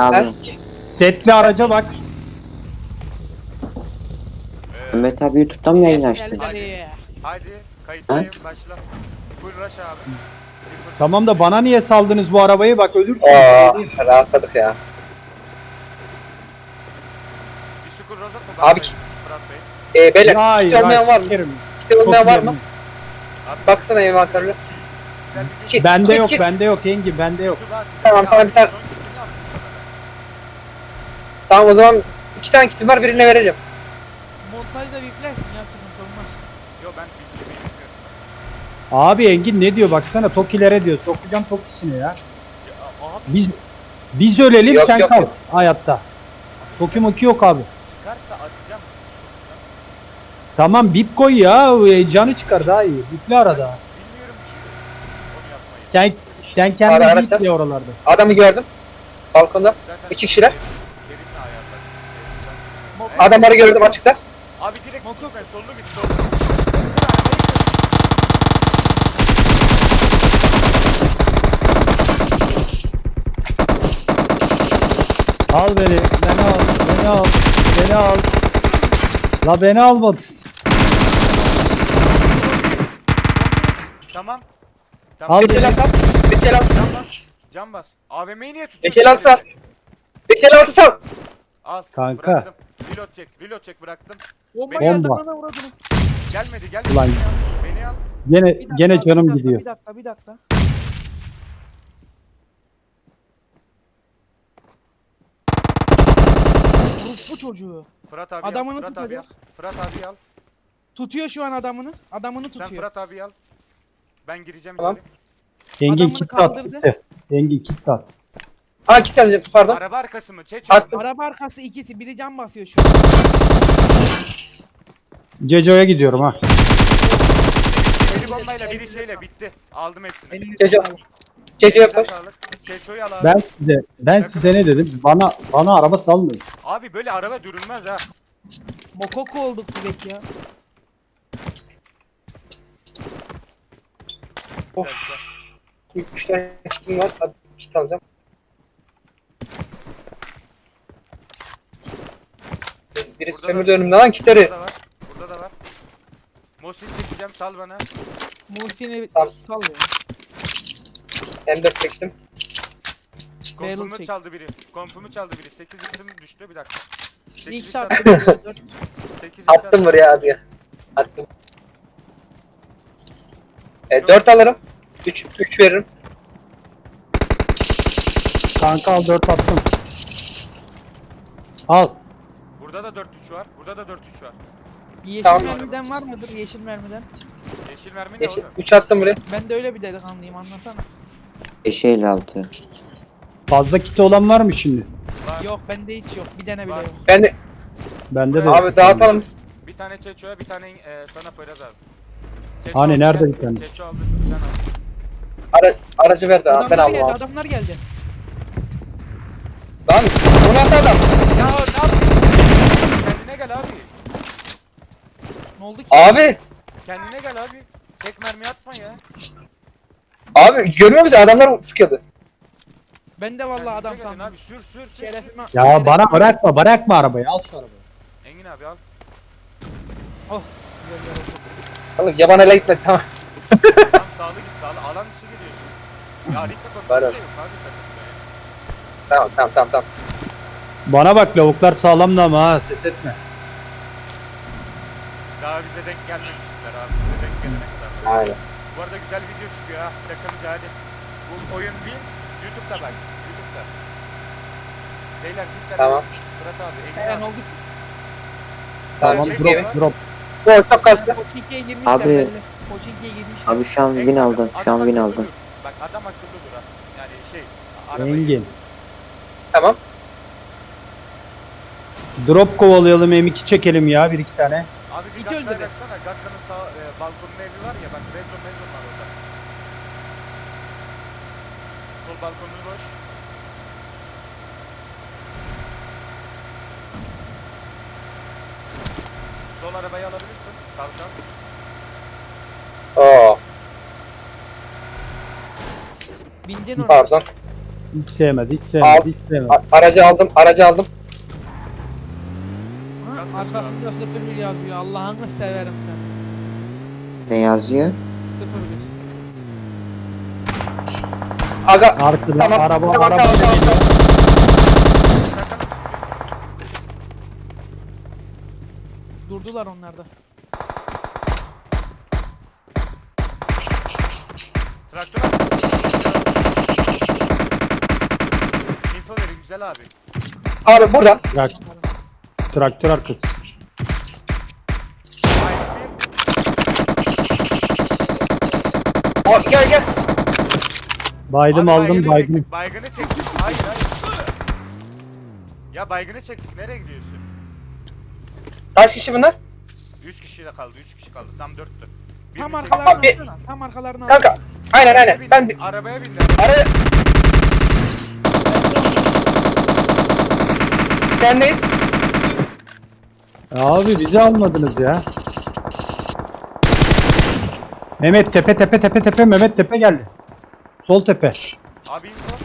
Abi Setli araca bak. Ee, Mehmet abi YouTube'dan mı yayın açtı? Hadi. hadi. Kayıttayım başla. Full rush abi. Tamam da bana niye saldınız bu arabayı? Bak ölür. Aa, rahatladık ya. Bir şükür rozok mu? Abi- Fırat Bey. Ee, beyler kit ya, olmayan var mı? Kit olmayan var mı? Abi Baksana envanterle. güzel bir Kit, Bende kit, yok, kit. bende yok Engin, bende yok. Atacağım. Tamam, sana bir tane- son. Tamam o zaman iki tane kitim var birine vereceğim. Montajda biplersin ya sıkıntı olmaz. Yo ben bilmiyorum. bilmiyorum. Abi Engin ne diyor baksana Tokilere diyor. Sokacağım Tokisini ya. Ya, abi Biz biz ölelim Yok, sen yok, kal yok. hayatta. Toki moki yok abi. çıkarsa atacağım. Tamam bip koy ya. e, Canı çıkar daha iyi. Biple arada. Bilmiyorum ki onu yapmayı. Sen sen Ara, kendin ara biple sen. oralarda. Adamı gördüm. Balkonda. Zaten İki kişiler. Adamları gördüm açıkta. Abi direkt Mokuk. gitme sollu git. Al beni. Beni al. Beni al. Beni al. La beni almadın. Tamam. Tamam. Al el beni. sal. Beş el altı. Can bas. Can bas. AVM'yi niye tutuyorsun? El altı sal. Altı sal. Al. Kanka. Bıraktım. Reload çek. Reload çek bıraktım. Bomba Bomba. geldi bana uğradı. Gelmedi gelmedi. Ulan. Beni al. Beni al. Gene Bir dakika, gene bir canım dakika, gidiyor. Bir dakika bir dakika. bu çocuğu. Fırat abi Adamını al. Fırat abi al. tutacak. Fırat abi al. Tutuyor şu an adamını. Adamını Sen tutuyor. Fırat abi al. Ben gireceğim Tamam. içeri. Engin Adamını kit at. kaldırdı. gitti. Engin kit at. Ha kit alacağım pardon. Araba arkası mı? Çeç Attım. Araba arkası ikisi. Biri cam basıyor şu an. Ceco'ya gidiyorum ha. Biri bombayla biri şeyle bitti. Aldım hepsini. Elini Ceco. Elinize yapar. sağlık. Çeço'yu al abi. Ben size ben size ne dedim? Bana bana araba salmayın. Abi böyle araba dürülmez ha. Mokoko olduk direkt ya. Of. Üç tane kitim var. Hadi kit alacağım. Biri Burada sömürdü da- önümden lan kitleri. Burada da var. Burada da var. Mosin çekeceğim sal bana. Muhsin'i Tamam. salıyor. M4 çektim. Kompumu çek. çaldı biri. Kompumu çaldı biri. 8 isim düştü bir dakika. 8 İlk saat attım. 8 Attım buraya hadi. Attım. E, 4 alırım. 3 3 veririm. Kanka al 4 attım. Al. Burada da 4 3 var. Burada da 4 3 var. Yeşil Tamam. mermiden var mıdır? Yeşil mermiden. Yeşil mermi ne oğlum? 3 attım buraya. Ben de öyle bir delikanlıyım anlasana. Eşe 56. Fazla kiti olan var mı şimdi? Var. Yok bende hiç yok. Bir tane bile Var. yok. Ben de Bende de. abi dağıtalım. Bir tane Çeço'ya bir tane e, sana Poyraz abi. Hani aldı, nerede bir tane? Çeço aldı sen al. Ara, aracı ver de ben Adamlar aldım geldi, abi. adamlar geldi. Lan bu nasıl adam? Ya ne yapıyorsun? Kendine gel abi. Ne oldu ki? Abi. Kendine gel abi. Tek mermi atma ya. Abi görmüyor musun adamlar sıkıyordu. Ben de vallahi Kendinize adam gelin sandım. Abi sür sür sür. Şerefime. Ya bana bırakma bırakma arabayı al şu arabayı. Engin abi al. Oh. güzel, güzel oldu. Oğlum yaban ele gitmedi tamam. Tam sağlı git sağlı. Alan dışı gidiyorsun. Ya harita kontrolü var. de yok abi takımda ya. Tamam tamam tamam tamam. Bana bak lavuklar sağlam da ama ha ses etme. Daha bize denk gelmemişler abi. Bize denk gelene kadar. Aynen. Bu arada güzel video çıkıyor ha. Takımca hadi. Bu oyun win. Youtube'da bak. Youtube'da. Beyler cidden. Tamam. Fırat abi. Abi. oldu? Tamam. Şey çekeyim. drop drop. Bu çok kastı. Koçinki'ye girmişler Abi. belli. Koçinki'ye girmişler. Abi şu an win aldın. Şu adam an win akıllı aldın. dur. Bak adam akıllı dur ha. Yani şey. Arabayı. Engin. Tamam. Drop kovalayalım M2 çekelim ya bir iki tane. Abi bir İki Gatka'ya öldürdü. baksana. Gatka'nın sağ e, balkonun evi var ya bak Redron Redron var orada. Sol balkonu boş. Sol arabayı alabilirsin. Kalkan. Oo Bindin oraya. pardon. Hiç sevmez, hiç sevmez, Al. hiç sevmez. A- aracı aldım, aracı aldım. Arkasında 01 yazıyor. Allah'ını severim sen. Ne yazıyor? 01. Aga Arkada Tamam, araba, tamam, araba tamam, geliyor. tamam. Durdular onlar da. Traktör. Info verin güzel abi. abi burada. Trak, traktör arkası. O, gel gel. Baydım Abi aldım baygını baydım. çektik, Baygını çektik. Hayır hayır. Ya baygını çektik. Nereye gidiyorsun? Kaç kişi bunlar? 3 kişiyle kaldı. 3 kişi kaldı. Tam 4'tü. Tam arkalarına Abi- alsana. Tam arkalarına Kanka. Aynen aynen. Ben bir arabaya bindi. araya... Sendeyiz. Abi bizi almadınız ya. Mehmet tepe tepe tepe tepe Mehmet tepe geldi. Sol tepe. Abi info.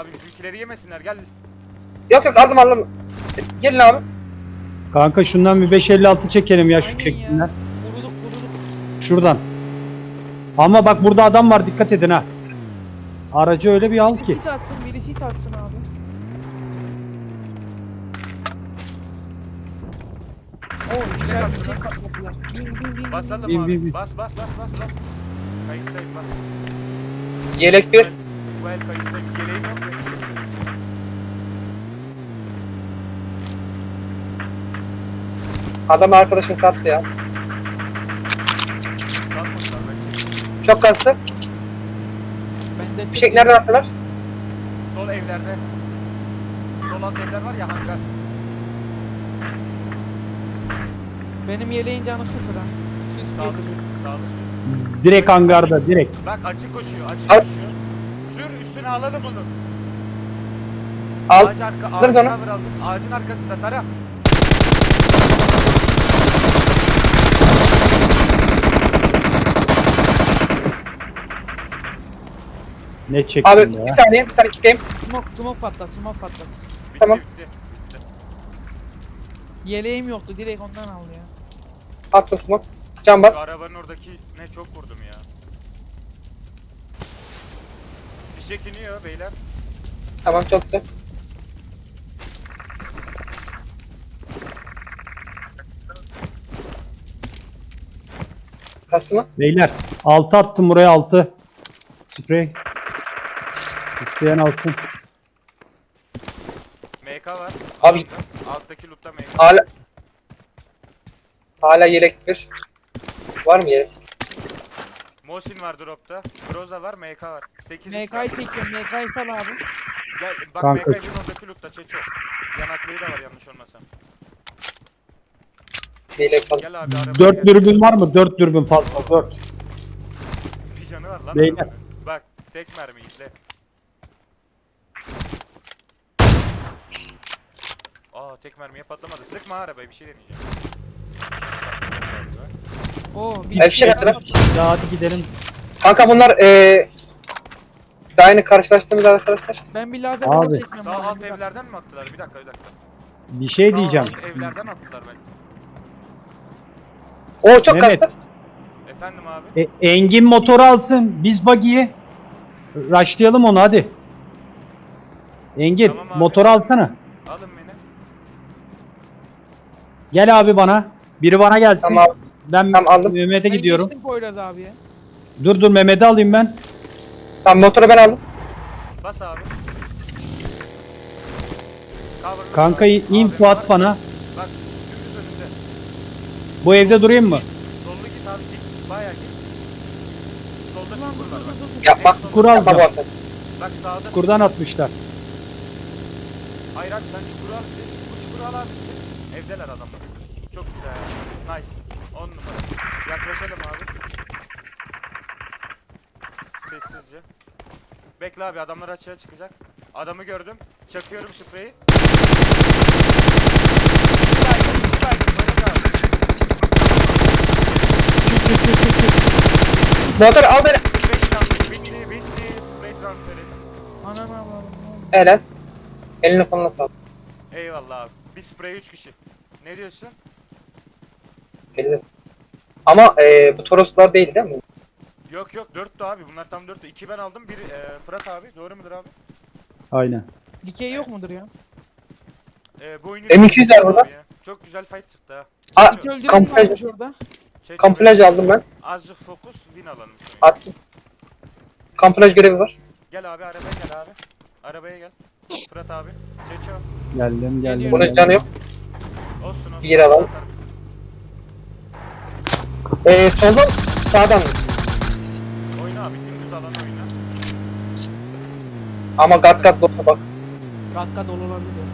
Abi bizimkileri yemesinler gel. Yok yok aldım aldım. Gelin abi. Kanka şundan bir 556 çekelim ya şu Aynen çektiğinden. ya. Vuruluk vuruluk. Şuradan. Ama bak burada adam var dikkat edin ha. Aracı öyle bir al ki. Birisi atsın birisi atsın abi. Oo güzel bir şey patlattılar. Bin bin bin. Basalım Bin, abi. bin, bin. Bas bas bas bas bas. Kayıttayım bas. Yelek bir. Bu el kayıttayım. Yeleğim yok. benim. Adam arkadaşın sattı ya. Satmadılar ben şey. Çok kastı. Ben de Fişek nereden attılar? Sol evlerde. Sol alt evler var ya hangar. Benim yeleğin canı sıfır ha. Siz Sağlı gezin. sür. Sağlı sür. Direkt hangarda direkt. Bak açık koşuyor. Açık Al. koşuyor. Sür üstüne alalım bunu. Al. Ağaç arka, Alırız ağacın onu. arkasında tara. Ne çektim Abi ya. bir saniye bir saniye kitleyim. Smoke smoke patlat smoke patlat. Bitti, Tamam. bitti. Yeleğim yoktu direkt ondan al ya. Attım smoke. Can bas. Şu arabanın oradaki ne çok vurdum ya. Fişek iniyor beyler. Tamam çok güzel. Kastı mı? Beyler 6 attım buraya 6. Sprey. İsteyen alsın. MK var. Abi- Alttaki lootta MK. Hala Hala yelek bir. Var mı yelek? Mosin var dropta. Groza var, MK var. 8 MK'yı çekiyorum MK'yı sal abi. Gel bak Kanka. MK'cın oradaki lootta Çeço. Yanaklığı da var yanlış olmasam. Yelek falan. Gel abi arabaya 4 gel. dürbün var mı? 4 dürbün fazla 4. Bir canı var lan. Beyler. arabanın. Bak tek mermi izle. Aa tek mermiye patlamadı. Sıkma arabayı bir şey deneyeceğim. Oo bir Bir şey attılar. Ya hadi gidelim. Kanka bunlar eee daha yeni karşılaştığımız arkadaşlar. Ben bir lazer Abi. bol çekmem Sağ alt evlerden mi attılar? Bir dakika bir dakika. Bir şey Sağ diyeceğim. alt evlerden attılar ben. Oo çok Mehmet. kastı. Efendim abi. E, Engin motoru alsın. Biz buggy'yi rushlayalım onu hadi. Engin Tamam abi. motoru alsana. Alın beni. Gel abi bana. Biri bana gelsin. Tamam. Ben Tamam, aldım. Mehmet'e Ben gidiyorum. geçtim Poyraz abiye. Dur dur Mehmet'i alayım ben. Tamam motoru ben aldım. Bas abi. Coverlı Kanka abi. in Abi Fuat var. bana. Bak dümdüz önünde. Bu evde durayım mı? Sollu git abi git. Bayağı git. Solda çukur var bak. Yapma. En solda- Kural. Yapma bu Alacağım. Bak sağda. Kurdan atmışlar. Hayır abi sen çukuru al. Bu çukuru al abi. Evdeler adamlar. Çok güzel. Nice. 10 numara. Yaklaşalım abi. Sessizce. Bekle abi adamlar açığa çıkacak. Adamı gördüm. Çakıyorum kal. Motor al beni. 45 can, 1 transferi. Anam anam. Helal. Eline koluna sağlık. Eyvallah abi. Bir sprey 3 kişi. Ne diyorsun? Elinize. Ama e, bu Toroslar değil değil mi? Yok yok 4'tü abi. Bunlar tam 4'tü. 2 ben aldım. Bir e, Fırat abi. Doğru mudur abi? Aynen. Dikey yok mudur ya? E, bu oyunu M200 var burada. Çok güzel fight çıktı ha. Aa, Dikey öldürdün mü kamuflaj, varmış orada? Şey, kamuflaj aldım ben. Azıcık fokus win alalım. Attım. Kamuflaj görevi var. Gel abi arabaya gel abi. Arabaya gel. Fırat abi. Çeço. Geldim geldim. Geliyorum. Bunun geldim. canı yok. Olsun olsun. Bir yer alalım. E, soldan sağdan. Oyna abi. Dümdüz alan oyna. Ama kat kat dolu bak. Kat kat dolu olabilir.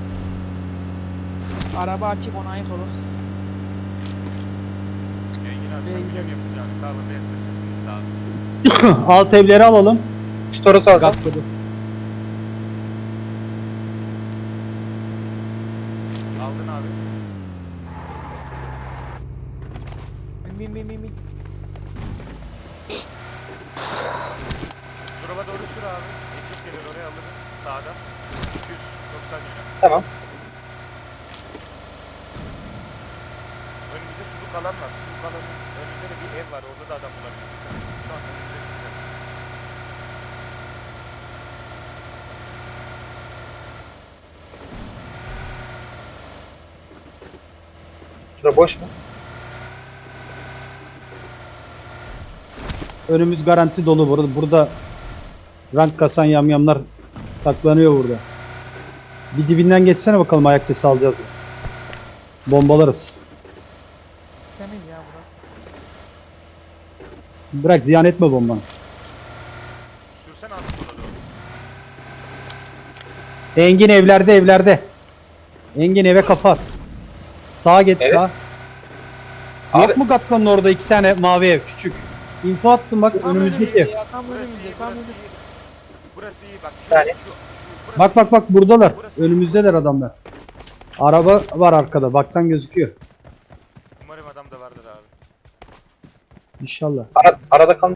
Araba açık ona ait olur. Engin abi sen. Alt evleri alalım. Şu. Gatladı. Aldın abi. Bin bin bin bin bin. Drop'a doğru sür abi. Ekip gelir oraya alırız. Sağda. 290 yöne. Tamam. Önümüzde suluk alan var. Suluk alanın önünde de bir ev var. Orada da adam bulabiliriz. Şu an önümüzde sizde. Şura boş mu? Önümüz garanti dolu burada. Burada rank kasan yamyamlar saklanıyor burada. Bir dibinden geçsene bakalım ayak sesi alacağız. Bombalarız. Temiz ya bura. Bırak ziyan etme bombanı. Sürsen abi sola doğru. Engin evlerde evlerde. Engin eve kapat. Sağa git Evet. sağa. Abi- Yok mu Gatkan'ın orada iki tane mavi ev küçük. Info attım bak Tam önümüzdeki önümüzde ev. ya tam Burası önümüzde iyi, tam burası önümüzde. iyi. Burası iyi bak. Şu, saniye. şu, şu, burası Bak bak bak buradalar. Burası- Önümüzdeler adamlar. Araba var arkada. Baktan gözüküyor. Umarım adam da vardır abi. İnşallah. Ara, arada kal.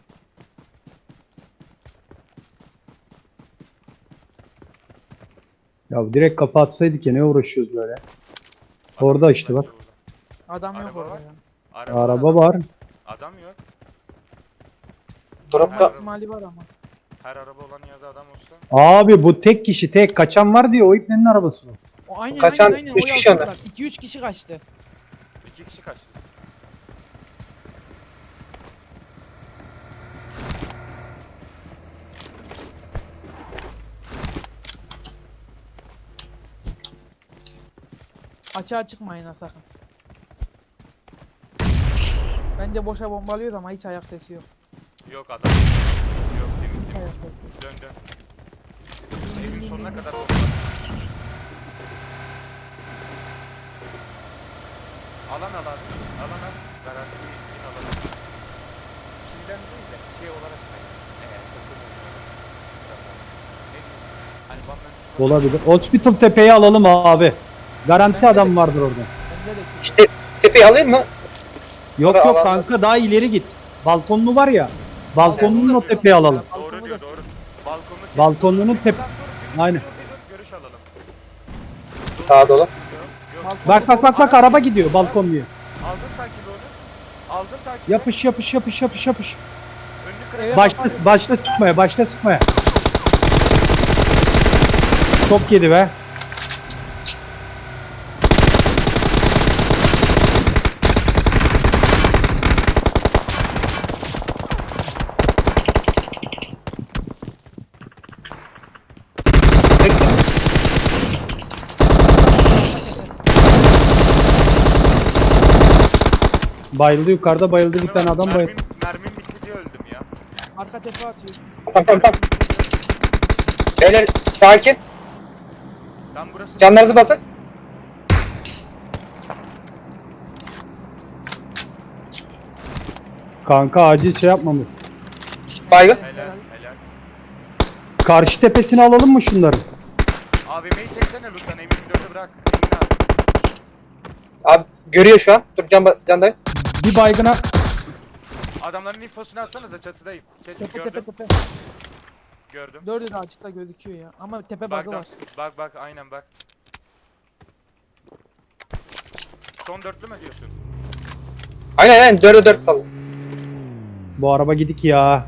Ya direkt kapatsaydık ya ne uğraşıyoruz böyle. Orada işte bak. Adam yok Araba orada var. ya. Araba, Araba var. Adam yok. Drop'ta İhtimali var ama. Her araba olan yerde adam olsa. Abi bu tek kişi tek kaçan var diyor o ipnenin arabası. o. O aynen Kaçan aynen aynen. üç o kişi yazdılar. 2-3 kişi kaçtı. İki kişi kaçtı. Açığa çıkmayın ha sakın. Bence boşa bombalıyor ama hiç ayak sesi yok. Yok adam. Yok temiz Hiç ayak temiz. Dön dön. Evin sonuna kadar bomba. Alan al abi. Alan al. Garanti bin alalım. Kilden değil de şey olarak. Eğer takım oynuyor. Ne diyeyim? Hani bana Olabilir. Hospital tepeyi alalım abi. Garanti adam vardır orada. İşte tepeyi alayım mı? Yok yok kanka daha ileri git. Balkonlu var ya. Balkonlunun o tepeyi alalım. Doğru diyor doğru. Balkonunun Bir tep- Aynen. Görüş alalım. Sağa dolu. Bak bak bak bak araba gidiyor balkonluya. Aldın takibi onu. Aldın takibi. Yapış yapış yapış yapış yapış. Başla başla sıkmaya başla sıkmaya. Çok yedi be. Bayıldı yukarıda bayıldı bir tane adam bayıldı. Mermim, mermim bitti diye öldüm ya. Arka tepe atıyor. Tamam tamam tamam. Beyler sakin. Tam burası. Canlarınızı basın. Kanka acil şey yapmamız. Baygın. Helal helal. Karşı tepesini alalım mı şunları? AVM'yi çeksene lütfen. Emin 4'ü bırak. Abi görüyor şu an. Dur can, candayım. Bir baygına Adamların infosunu atsanıza çatıdayım. Çetin Tepe gördüm. tepe tepe. Gördüm. Dördü de açıkta gözüküyor ya. Ama tepe bug'ı bak, var. bak bak aynen bak. Son dörtlü mü diyorsun? Aynen aynen 4'e 4 kaldı. Bu araba gidik ya.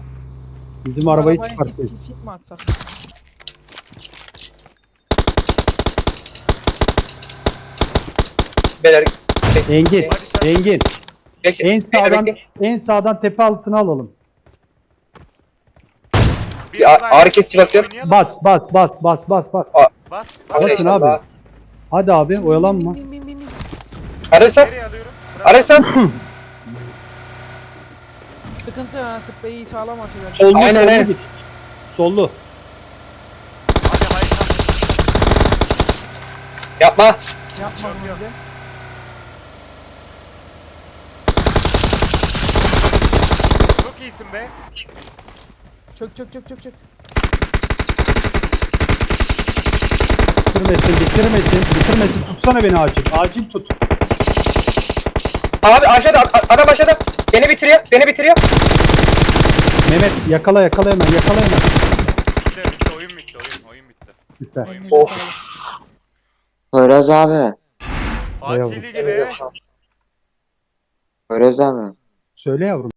Bizim arabayı Arabaya mi atsak? Beyler Engin, Engin. Bekle. En sağdan bekle. en sağdan tepe altına alalım. Bir Bir a- olay- ağrı kesici basıyorum. Oynayalım. Bas bas bas bas bas bas. Bas. Hadi Basın inşallah. abi. Hadi abi oyalanma. Bin, bin, bin, bin. Arasa. Nereye alıyorum? Bırak. Arasa. Sıkıntı ha. Spreyi sağlam atıyor. Sollu Aynen, sollu aynen. git. Sollu. Hadi hayır. Yapma. Yapma bunu. İyisin be. Çök çök çök çök çök. Bitirmesin, bitirmesin, bitirmesin. Tutsana beni acil. Acil tut. Abi aşağıda a- adam aşağıda. Beni bitiriyor. Beni bitiriyor. Mehmet yakala yakala hemen yakala hemen. Bitti, bitti. Oyun bitti. Oyun, oyun bitti. Oyun bitti. Of. Poyraz abi. Fatihli gibi. Poyraz abi. Söyle yavrum.